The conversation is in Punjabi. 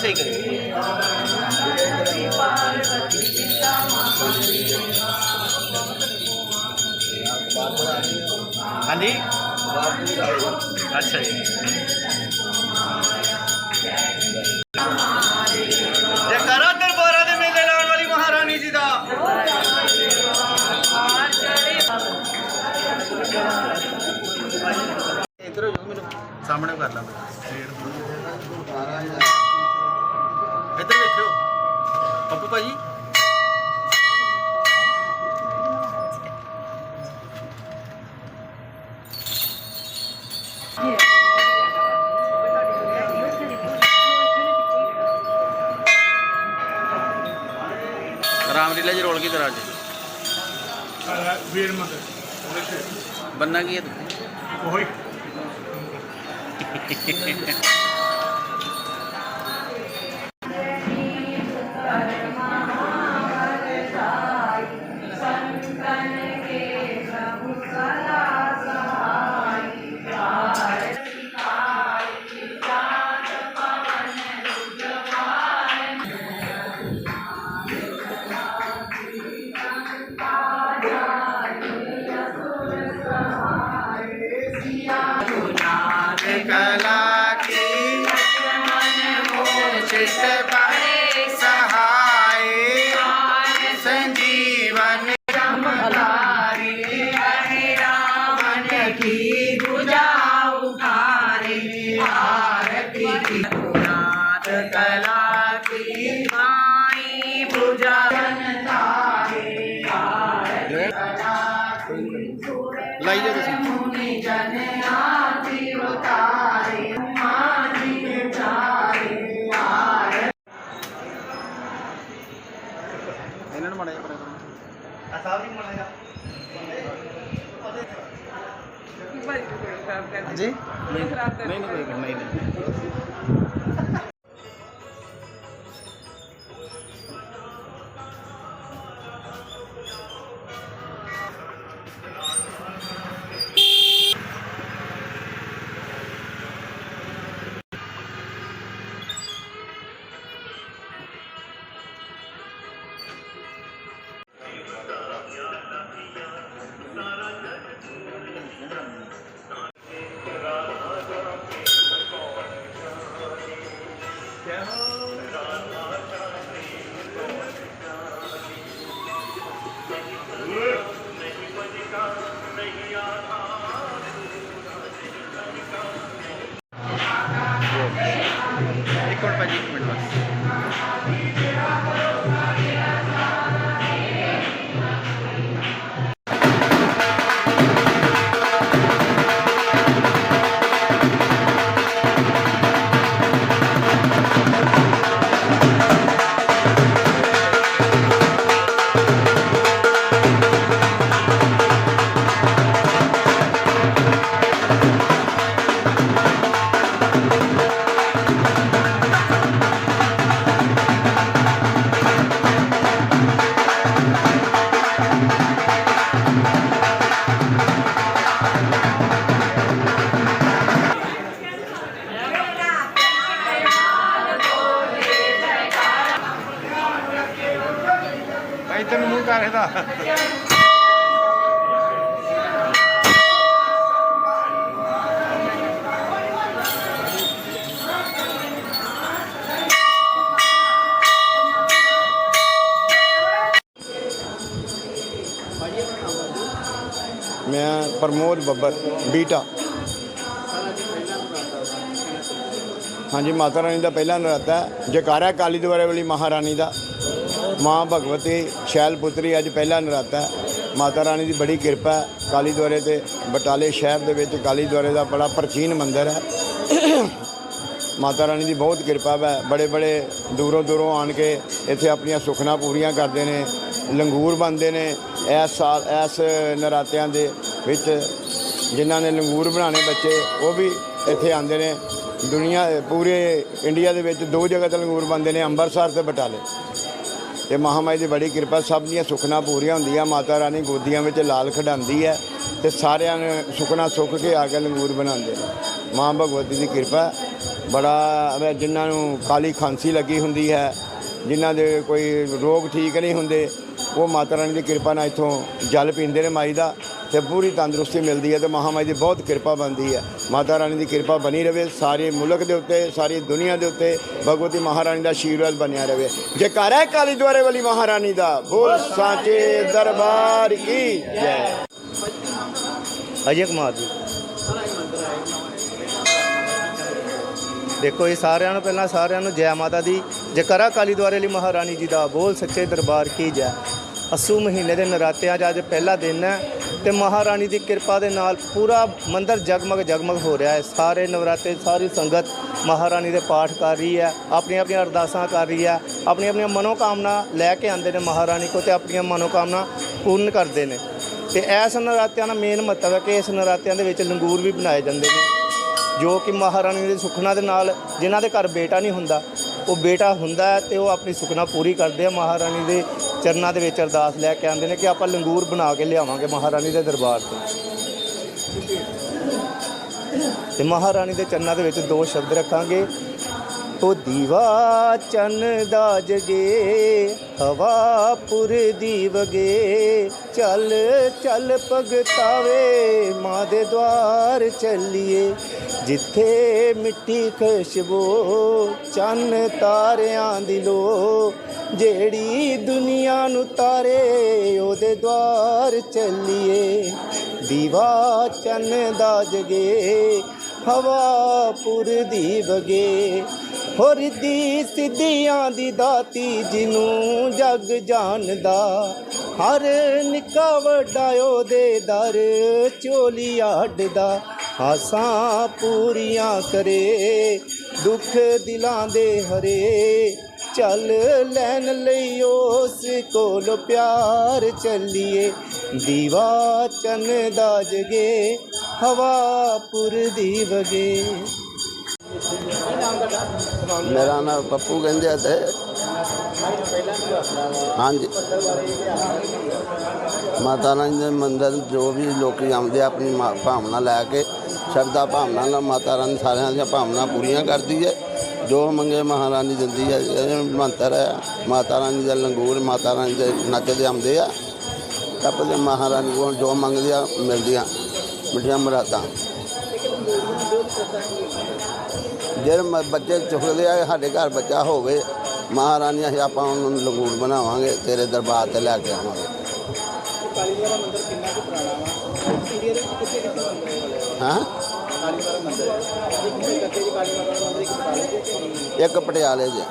ਉਹਨਾਂ ਨੂੰ ਸਹੀ ਕਰੀ। ਹਾਂਜੀ? ਅੱਛਾ ਜੀ। ਜੇ ਕਰਾ ਦਰਬਾਰਾਂ ਦੇ ਮੇਲੇ ਲਾਉਣ ਵਾਲੀ ਮਹਾਰਾਣੀ ਜੀ ਦਾ। ਸਾਹਮਣੇ ਕਰ ਲਾਂ। ਇੱਧਰ ਵੇਖਿਓ ਪੱਪੂ ਭਾਜੀ। ਰਾਮਲੀਲਾ ਜੀ ਰੋਲ ਕੀ ਤਰ੍ਹਾਂ ਜੀ ਵੀਰ ਮਗਰ। ਬੰਨਾ ਕੀ ਹੈ ਤੂੰ ਉਹੀ। ਲਾਈ ਜਾ ਤੁਸੀਂ। ਇਹਨਾਂ ਨੂੰ ਮਾੜਾ ਪਰੇ ਆ ਸਾਹਿਬ ਜੀ ਮਨਾਇਆ ਹਾਂਜੀ? ਨਹੀਂ ਨਹੀਂ ਕੋਈ ਨਹੀਂ। ਨਹੀਂ ਇੱਕ ਮਿੰਟ ਭਾਜੀ ਇੱਕ ਮੂੰਹ ਕਰ ਇਹਦਾ। ਮੈਂ ਪ੍ਰਮੋਦ ਬੱਬਰ, ਬੀਟਾ। ਹਾਂਜੀ, ਮਾਤਾ ਰਾਣੀ ਦਾ ਪਹਿਲਾ ਨਰਾਤਾ ਜਕਾਰਾ ਕਾਲੀ ਦੁਆਰੇ ਵਾਲੀ ਮਹਾਰਾਣੀ ਦਾ। ਮਾਂ ਭਗਵਤੀ ਸ਼ੈਲ ਪੁੱਤਰੀ ਅੱਜ ਪਹਿਲਾ ਨਰਾਤਾ ਮਾਤਾ ਰਾਣੀ ਦੀ ਬੜੀ ਕਿਰਪਾ ਹੈ। ਕਾਲੀ ਦੁਆਰੇ ਤੇ ਬਟਾਲੇ ਸ਼ਹਿਰ ਦੇ ਵਿੱਚ ਕਾਲੀ ਦੁਆਰੇ ਦਾ ਬੜਾ ਪ੍ਰਾਚੀਨ ਮੰਦਿਰ ਹੈ। ਮਾਤਾ ਰਾਣੀ ਦੀ ਬਹੁਤ ਕਿਰਪਾ ਹੈ। ਬੜੇ ਬੜੇ ਦੂਰੋਂ ਦੂਰੋਂ ਆਣ ਕੇ ਇੱਥੇ ਆਪਣੀਆਂ ਸੁਖਨਾ ਪੂਰੀਆਂ ਕਰਦੇ ਨੇ, ਲੰਗੂਰ ਬੰਦੇ ਨੇ। ਇਸ ਸਾਲ, ਇਸ ਨਰਾਤਿਆਂ ਦੇ ਵਿੱਚ ਜਿਨ੍ਹਾਂ ਨੇ ਲੰਗੂਰ ਬਣਾਉਣੇ ਬੱਚੇ, ਉਹ ਵੀ ਇੱਥੇ ਆਉਂਦੇ ਨੇ। ਦੁਨੀਆ, ਪੂਰੇ ਇੰਡੀਆ ਦੇ ਵਿੱਚ ਦੋ ਜਗ੍ਹਾ ਤੇ ਲੰਗੂਰ ਬੰਦੇ ਨੇ ਅੰਮ੍ਰਿਤਸਰ ਤੇ ਬਟਾਲੇ। ਤੇ ਮਹਾਮਾਈ ਦੀ ਬੜੀ ਕਿਰਪਾ, ਸਭ ਦੀਆਂ ਸੁਖਨਾ ਪੂਰੀਆਂ ਹੁੰਦੀਆਂ, ਮਾਤਾ ਰਾਣੀ ਗੋਦੀਆਂ ਵਿੱਚ ਲਾਲ ਖਡਾਉਂਦੀ ਹੈ ਤੇ ਸਾਰਿਆਂ ਨੇ ਸੁਖਨਾ ਸੁੱਖ ਕੇ ਆ ਕੇ ਲੰਗੂਰ ਬਣਾਉਂਦੇ ਨੇ। ਮਾਂ ਭਗਵਤੀ ਦੀ ਕਿਰਪਾ, ਬੜਾ ਜਿਨ੍ਹਾਂ ਨੂੰ ਕਾਲੀ ਖਾਂਸੀ ਲੱਗੀ ਹੁੰਦੀ ਹੈ, ਜਿਨ੍ਹਾਂ ਦੇ ਕੋਈ ਰੋਗ ਠੀਕ ਨਹੀਂ ਹੁੰਦੇ, ਉਹ ਮਾਤਾ ਰਾਣੀ ਦੀ ਕਿਰਪਾ ਨਾਲ ਇੱਥੋਂ ਜਲ ਪੀਂਦੇ ਨੇ ਮਾਈ ਦਾ। ਤੇ ਪੂਰੀ ਤੰਦਰੁਸਤੀ ਮਿਲਦੀ ਹੈ ਤੇ ਮਹਾਮਾਈ ਦੀ ਬਹੁਤ ਕਿਰਪਾ ਬਣਦੀ ਹੈ। ਮਾਤਾ ਰਾਣੀ ਦੀ ਕਿਰਪਾ ਬਣੀ ਰਵੇ, ਸਾਰੇ ਮੁਲਕ ਦੇ ਉੱਤੇ, ਸਾਰੀ ਦੁਨੀਆ ਦੇ ਉੱਤੇ ਭਗਵਤੀ ਮਹਾਰਾਣੀ ਦਾ ਆਸ਼ੀਰਵਾਦ ਬਣਿਆ ਰਵੇ। ਜੈਕਾਰ ਹੈ ਕਾਲੀ ਦੁਆਰੇ ਵਾਲੀ ਮਹਾਰਾਣੀ ਦਾ, ਬੋਲ ਸਾਚੇ ਦਰਬਾਰ ਕੀ ਜੈ। ਅਜੇ ਕੁਮਾਰ ਜੀ। ਦੇਖੋ ਇਹ ਸਾਰਿਆਂ ਨੂੰ ਪਹਿਲਾਂ ਸਾਰਿਆਂ ਨੂੰ ਜੈ ਮਾਤਾ ਦੀ। ਜਕਰਾ ਕਾਲੀ ਦੁਆਰੇ ਲਈ ਮਹਾਰਾਣੀ ਜੀ ਦਾ, ਬੋਲ ਸੱਚੇ ਦਰਬਾਰ ਕੀ ਜੈ। ਅਸੂ ਮਹੀਨੇ ਦੇ ਨਰਾਤਿਆਂ 'ਚ ਅੱਜ ਪਹਿਲਾ ਦਿਨ ਹੈ। ਤੇ ਮਹਾਰਾਣੀ ਦੀ ਕਿਰਪਾ ਦੇ ਨਾਲ ਪੂਰਾ ਮੰਦਿਰ ਜਗਮਗ ਜਗਮਗ ਹੋ ਰਿਹਾ ਹੈ। ਸਾਰੇ ਨਵਰਾਤੇ ਸਾਰੀ ਸੰਗਤ ਮਹਾਰਾਣੀ ਦੇ ਪਾਠ ਕਰ ਰਹੀ ਹੈ, ਆਪਣੀਆਂ ਆਪਣੀਆਂ ਅਰਦਾਸਾਂ ਕਰ ਰਹੀ ਹੈ ਆਪਣੀਆਂ ਆਪਣੀਆਂ ਮਨੋਕਾਮਨਾ ਲੈ ਕੇ ਆਉਂਦੇ ਨੇ ਮਹਾਰਾਣੀ ਕੋ ਤੇ ਆਪਣੀਆਂ ਮਨੋਕਾਮਨਾ ਪੂਰਨ ਕਰਦੇ ਨੇ। ਤੇ ਇਸ ਨਰਾਤਿਆਂ ਦਾ ਮੇਨ ਮਹੱਤਵ ਹੈ ਕਿ ਇਸ ਨਰਾਤਿਆਂ ਦੇ ਵਿੱਚ ਲੰਗੂਰ ਵੀ ਬਣਾਏ ਜਾਂਦੇ ਨੇ, ਜੋ ਕਿ ਮਹਾਰਾਣੀ ਦੇ ਸੁਖਨਾ ਦੇ ਨਾਲ ਜਿਨ੍ਹਾਂ ਦੇ ਘਰ ਬੇਟਾ ਨਹੀਂ ਹੁੰਦਾ, ਉਹ ਬੇਟਾ ਹੁੰਦਾ ਹੈ ਤੇ ਉਹ ਆਪਣੀ ਸੁਖਨਾ ਪੂਰੀ ਕਰਦੇ ਆ ਮਹਾਰਾਣੀ ਦੇ ਚਰਨਾਂ ਦੇ ਵਿੱਚ ਅਰਦਾਸ ਲੈ ਕੇ ਆਉਂਦੇ ਨੇ ਕਿ ਆਪਾਂ ਲੰਗੂਰ ਬਣਾ ਕੇ ਲਿਆਵਾਂਗੇ ਮਹਾਰਾਣੀ ਦੇ ਦਰਬਾਰ ਤੋਂ। ਤੇ ਮਹਾਰਾਣੀ ਦੇ ਚਰਨਾਂ ਦੇ ਵਿੱਚ ਦੋ ਸ਼ਬਦ ਰੱਖਾਂਗੇ ਉਹ ਦੀਵਾ ਚੰਨ ਦਾ ਜਗੇ, ਹਵਾ ਦੀ ਵਗੇ ਚੱਲ ਚੱਲ ਭਗਤਾਵੇ, ਮਾਂ ਦੇ ਦਵਾਰ ਚੱਲੀਏ। ਜਿੱਥੇ ਮਿੱਟੀ ਖੁਸ਼ਬੋ, ਚੰਨ ਤਾਰਿਆਂ ਦੀ ਲੋ ਜਿਹੜੀ ਦੁਨੀਆ ਨੂੰ ਤਾਰੇ, ਉਹਦੇ ਦਵਾਰ ਚੱਲੀਏ। ਦੀਵਾ ਚੰਨ ਦਾ ਜਗੇ, ਹਵਾ ਪੁਰ ਦੀ ਵਗੇ ਹੋ ਰਿੱਧੀ ਸਿੱਧੀਆਂ ਦੀ ਦਾਤੀ ਜਿਹਨੂੰ ਜਗ ਜਾਣਦਾ। ਹਰ ਨਿੱਕਾ ਵੱਡਾ ਉਹਦੇ ਦਰ ਚੋਲੀ ਅੱਡਦਾ ਆਸਾਂ ਪੂਰੀਆਂ ਕਰੇ, ਦੁੱਖ ਦਿਲਾਂ ਦੇ ਹਰੇ। ਚੱਲ ਲੈਣ ਲਈ ਉਸ ਕੋਲ ਪਿਆਰ ਚੱਲੀਏ। ਦੀਵਾ ਚੰਨ ਦਾ ਜਗੇ, ਹਵਾ ਪੁਰ ਦੀ ਵਗੇ ਮੇਰਾ ਨਾਮ ਪੱਪੂ ਕਹਿੰਦੇ ਆ ਤੇ। ਹਾਂਜੀ। ਮਾਤਾ ਰਾਣੀ ਦੇ ਮੰਦਰ ਜੋ ਵੀ ਲੋਕੀ ਆਉਂਦੇ ਆ, ਆਪਣੀ ਮਾ- ਭਾਵਨਾ ਲੈ ਕੇ, ਸ਼ਰਧਾ ਭਾਵਨਾ ਨਾਲ ਮਾਤਾ ਰਾਣੀ ਸਾਰਿਆਂ ਦੀਆਂ ਭਾਵਨਾ ਪੂਰੀਆਂ ਕਰਦੀ ਹੈ। ਜੋ ਮੰਗੇ ਮਹਾਰਾਣੀ ਦਿੰਦੀ ਹੈ, ਇਹ ਮੰਤਰ ਹੈ, ਮਾਤਾ ਰਾਣੀ ਦਾ ਲੰਗੂਰ, ਮਾਤਾ ਰਾਣੀ ਦੇ ਨੱਚਦੇ ਆਉਂਦੇ ਆ। ਟੱਪਦੇ ਮਹਾਰਾਣੀ ਕੋਲ ਜੋ ਮੰਗਦੇ ਆ ਮਿਲਦੀਆਂ, ਮਿੱਠੀਆਂ ਮੁਰਾਦਾਂ ਜਿਹੜੇ ਮ- ਬੱਚੇ ਚੁੱਕਦੇ ਆ ਸਾਡੇ ਘਰ ਬੱਚਾ ਹੋਵੇ ਮਹਾਰਾਣੀ ਅਸੀਂ ਆਪਾਂ ਉਹਨੂੰ ਲੰਗੂਰ ਬਣਾਵਾਂਗੇ ਤੇਰੇ ਦਰਬਾਰ ਤੇ ਲੈ ਕੇ ਆਵਾਂਗੇ। ਹਾਂ? ਇੱਕ ਪਟਿਆਲੇ 'ਚ।